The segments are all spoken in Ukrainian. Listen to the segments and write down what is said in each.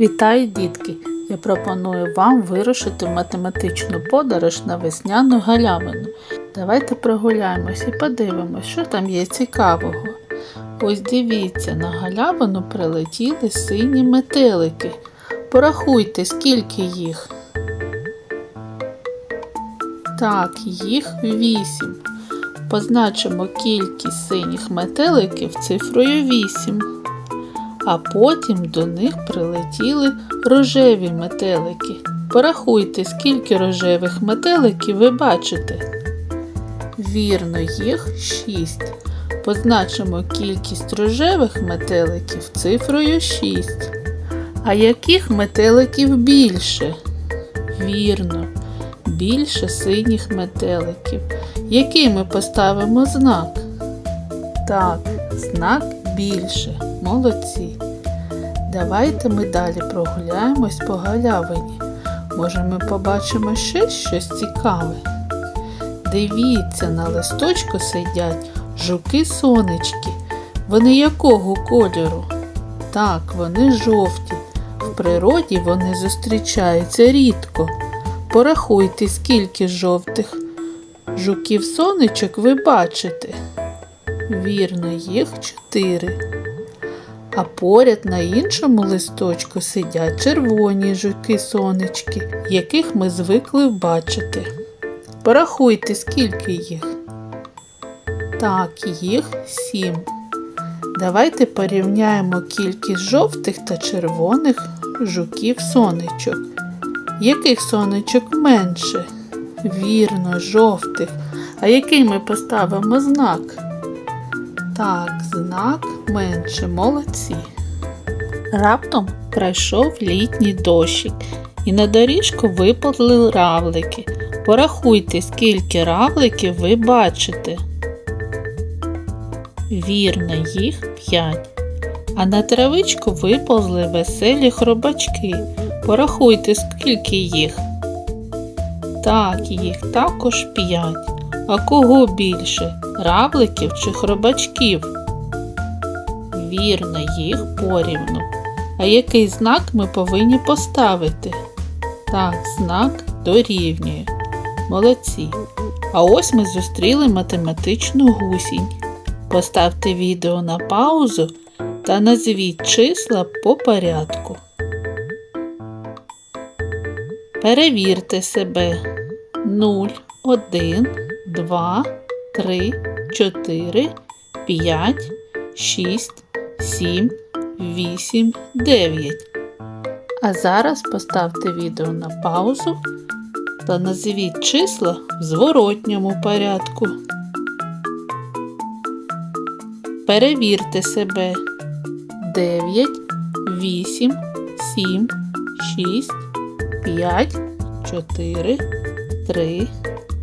Вітаю, дітки! Я пропоную вам вирушити в математичну подорож на весняну галявину. Давайте прогуляємось і подивимось, що там є цікавого. Ось дивіться, на галявину прилетіли сині метелики. Порахуйте, скільки їх. Так, їх вісім. Позначимо кількість синіх метеликів цифрою 8. А потім до них прилетіли рожеві метелики. Порахуйте, скільки рожевих метеликів ви бачите. Вірно, їх 6. Позначимо кількість рожевих метеликів цифрою 6. А яких метеликів більше? Вірно, більше синіх метеликів. Який ми поставимо знак? Так, знак більше. Молодці. Давайте ми далі прогуляємось по галявині. Може, ми побачимо ще щось цікаве. Дивіться, на листочку сидять жуки-сонечки. Вони якого кольору? Так, вони жовті. В природі вони зустрічаються рідко. Порахуйте, скільки жовтих жуків-сонечок ви бачите. Вірно, їх чотири. А поряд на іншому листочку сидять червоні жуки-сонечки, яких ми звикли бачити. Порахуйте, скільки їх. Так, їх сім. Давайте порівняємо кількість жовтих та червоних жуків-сонечок. Яких сонечок менше? Вірно, жовтих. А який ми поставимо знак? Так, знак менше, молодці. Раптом пройшов літній дощик, і на доріжку виповзли равлики. Порахуйте, скільки равликів ви бачите. Вірно, їх п'ять. А на травичку виповзли веселі хробачки. Порахуйте, скільки їх. Так, їх також п'ять. А кого більше? Равликів чи хробачків? Вірно, їх порівну. А який знак ми повинні поставити? Так, знак дорівнює. Молодці. А ось ми зустріли математичну гусінь. Поставте відео на паузу та назвіть числа по порядку. Перевірте себе. 0, 1, 2, 3, 4, 5, 6, 7, 8, 9. А зараз поставте відео на паузу та назвіть числа в зворотньому порядку. Перевірте себе. 9, 8, 7, 6, 5, 4, 3,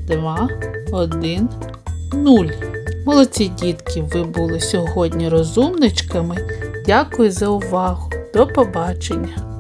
2, 1, 0. Молодці дітки, ви були сьогодні розумничками. Дякую за увагу. До побачення!